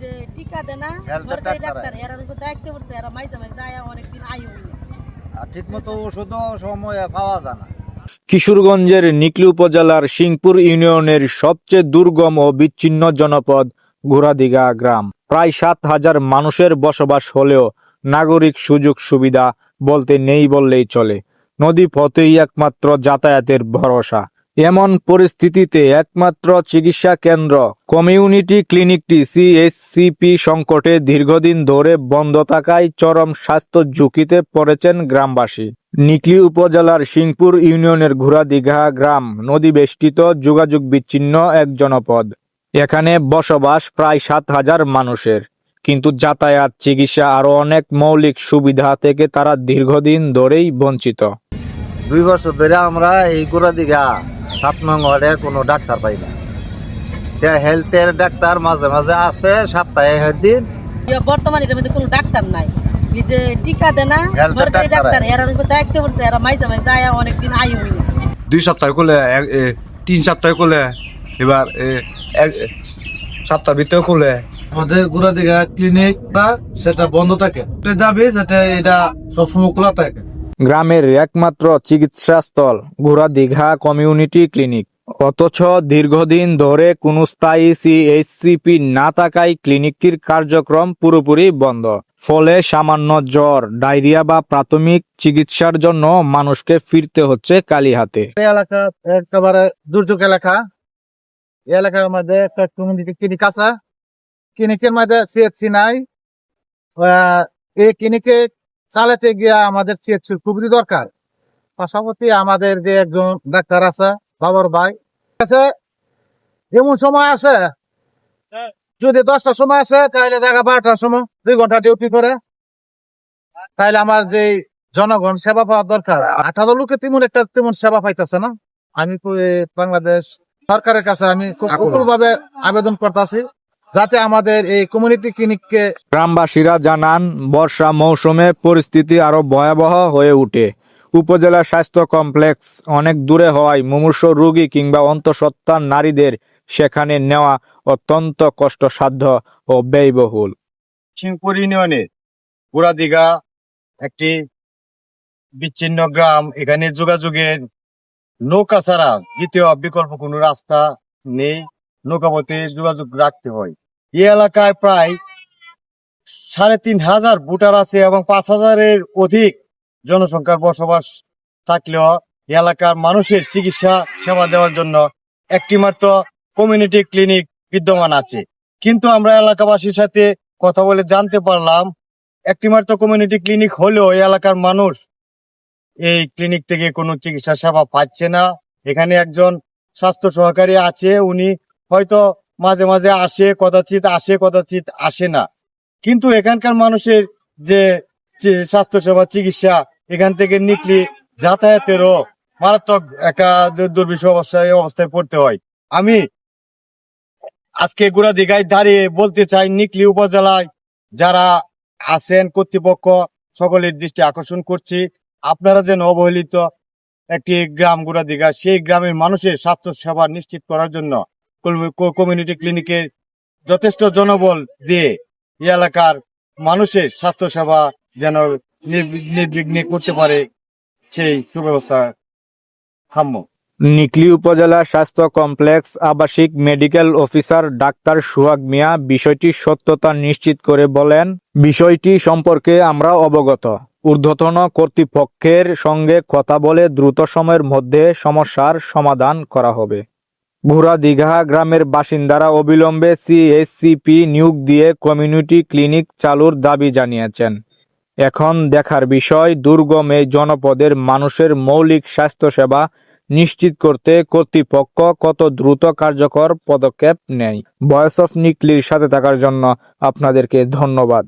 যে টিকা দেয় না সরকারি ডাক্তার ডাক্তার দায়িত্ব করছে এরা মাইজে মাইজে অনেকদিন আয়ু হইলে আর ঠিক ওষুধও সময়ে পাওয়া যায় না। কিশোরগঞ্জের নিকলি উপজেলার সিংপুর ইউনিয়নের সবচেয়ে দুর্গম ও বিচ্ছিন্ন জনপদ ঘোড়াদিঘা গ্রাম। প্রায় সাত হাজার মানুষের বসবাস হলেও নাগরিক সুযোগ সুবিধা বলতে নেই বললেই চলে। নদী পথেই একমাত্র যাতায়াতের ভরসা। এমন পরিস্থিতিতে একমাত্র চিকিৎসা কেন্দ্র, কমিউনিটি ক্লিনিকটি সিএসসিপি সংকটে দীর্ঘদিন ধরে বন্ধ থাকায় চরম স্বাস্থ্য ঝুঁকিতে পড়েছেন গ্রামবাসী। নিকলি উপজেলার সিংপুর ইউনিয়নের ঘোড়াদিঘা গ্রাম নদী বেষ্টিত যোগাযোগ বিচ্ছিন্ন এক জনপদ। এখানে বসবাস প্রায় সাত হাজার মানুষের। কিন্তু যাতায়াত, চিকিৎসা আরও অনেক মৌলিক সুবিধা থেকে তারা দীর্ঘদিন ধরেই বঞ্চিত। দুই বছর ধরে আমরা এই গোড়া দিঘা সাত নং ওয়ার্ডে কোনো ডাক্তার পাই না। তা হেলথের ডাক্তার মাঝে মাঝে আসে সপ্তাহে একদিন। বর্তমানে এটার মধ্যে কোনো ডাক্তার নাই। এই যে টিকা দেয় না সরকারি ডাক্তার ডাক্তার দায়িত্ব করছে এরা মাইজে মাইজে আয়া অনেকদিন আয়ু হইলে দুই সপ্তাহ করলে এক- এ, তিন সপ্তাহ করলে এবার এ, এক সপ্তাহ ভিতরে করলে। আমাদের গোড়া দিঘা ক্লিনিক সেটা বন্ধ থাকে। যাবে সেটা এটা সবসময় খোলা থাকে। গ্রামের একমাত্র চিকিৎসাস্থল, ঘোড়া দীঘা কমিউনিটি ক্লিনিক। অথচ দীর্ঘদিন ধরে কোনো স্থায়ী সিএইচসিপি না থাকায় ক্লিনিকটির কার্যক্রম পুরোপুরি বন্ধ। ফলে সামান্য জ্বর, ডায়রিয়া বা প্রাথমিক চিকিৎসার জন্য মানুষকে ফিরতে হচ্ছে কালীহাতে। এলাকা একেবারে দুর্যোগ এলাকা। এলাকার মধ্যে একটা কমিউনিটি ক্লিনিক আছে। ক্লিনিকের মধ্যে সিএফসি নাই। এই ক্লিনিকে চালাতে গিয়া আমাদের সিএফসি খুবই দরকার। পাশাপাশি আমাদের যে একজন ডাক্তার আছে বাবার ভাই আছে এমন সময় আছে যদি দশটার সময় আসে তাহলে দেখা বারোটার সময় দুই ঘণ্টা ডিউটি করে। তাহলে আমার যে জনগণ সেবা পাওয়া দরকার। আঠারো লোকে তেমন একটা তেমন সেবা পাইতেছে না। আমি বাংলাদেশ সরকারের কাছে আমি খুব। ভাবে আবেদন করতেছি। যাতে আমাদের এই কমিউনিটি ক্লিনিককে গ্রামবাসীরা জানান বর্ষা মৌসুমে পরিস্থিতি আরও ভয়াবহ হয়ে ওঠে উপজেলা স্বাস্থ্য কমপ্লেক্স অনেক দূরে হওয়ায় মুমূর্ষ রোগী কিংবা অন্তঃসত্ত্বা নারীদের সেখানে নেওয়া অত্যন্ত কষ্টসাধ্য ও ব্যয়বহুল। সিংপুর ইউনিয়নের গোড়াদিঘা একটি বিচ্ছিন্ন গ্রাম এখানে যোগাযোগের নৌকা ছাড়া দ্বিতীয় বিকল্প কোনো রাস্তা নেই। নৌকাপথে যোগাযোগ রাখতে হয়। এই এলাকায় প্রায় সাড়ে তিন হাজার ভোটার আছে এবং পাঁচ হাজারের অধিক জনসংখ্যার বসবাস থাকলেও এলাকার মানুষের চিকিৎসা সেবা দেওয়ার জন্য একটি মাত্র কমিউনিটি ক্লিনিক বিদ্যমান আছে। কিন্তু আমরা এলাকাবাসীর সাথে কথা বলে জানতে পারলাম একটি মাত্র কমিউনিটি ক্লিনিক হলেও এই এলাকার মানুষ এই ক্লিনিক থেকে কোনো চিকিৎসা সেবা পাচ্ছে না। এখানে একজন স্বাস্থ্য সহকারী আছে, উনি হয়তো মাঝে মাঝে আসে, কদাচিৎ আসে কদাচিৎ আসে না। কিন্তু এখানকার মানুষের যে যে স্বাস্থ্য সেবা চিকিৎসা, এখান থেকে নিকলি যাতায়াতেরও মারাত্মক একটা দু- দুর্বিষহ অবস্থায় অবস্থায় পড়তে হয়। আমি আজকে গোড়া দিঘায় দাঁড়িয়ে বলতে চাই, নিকলি উপজেলায় যারা আছেন কর্তৃপক্ষ, সকলের দৃষ্টি আকর্ষণ করছি। আপনারা যেন অবহেলিত একটি গ্রাম গোড়া দিঘা সেই গ্রামের মানুষের স্বাস্থ্য সেবা নিশ্চিত করার জন্য কমিউনিটি ক্লিনিকে যথেষ্ট জনবল দিয়ে এলাকার মানুষের স্বাস্থ্য সেবা যেন নির্বি- নির্বিঘ্নে করতে পারে সেই সুব্যবস্থা কাম্য নিকলি উপজেলা স্বাস্থ্য কমপ্লেক্স আবাসিক medical officer doctor Suhag Mia বিষয়টির সত্যতা নিশ্চিত করে বলেন, বিষয়টি সম্পর্কে আমরা অবগত। ঊর্ধ্বতন কর্তৃপক্ষের সঙ্গে কথা বলে দ্রুত সময়ের মধ্যে সমস্যার সমাধান করা হবে। ঘোড়া দীঘা গ্রামের বাসিন্দারা অবিলম্বে সিএসসিপি নিয়োগ দিয়ে কমিউনিটি ক্লিনিক চালুর দাবি জানিয়েছেন। এখন দেখার বিষয়, দুর্গম এই জনপদের মানুষের মৌলিক স্বাস্থ্যসেবা নিশ্চিত করতে কর্তৃপক্ষ কত দ্রুত কার্যকর পদক্ষেপ নেয়। ভয়েস অফ নিকলির সাথে থাকার জন্য আপনাদেরকে ধন্যবাদ।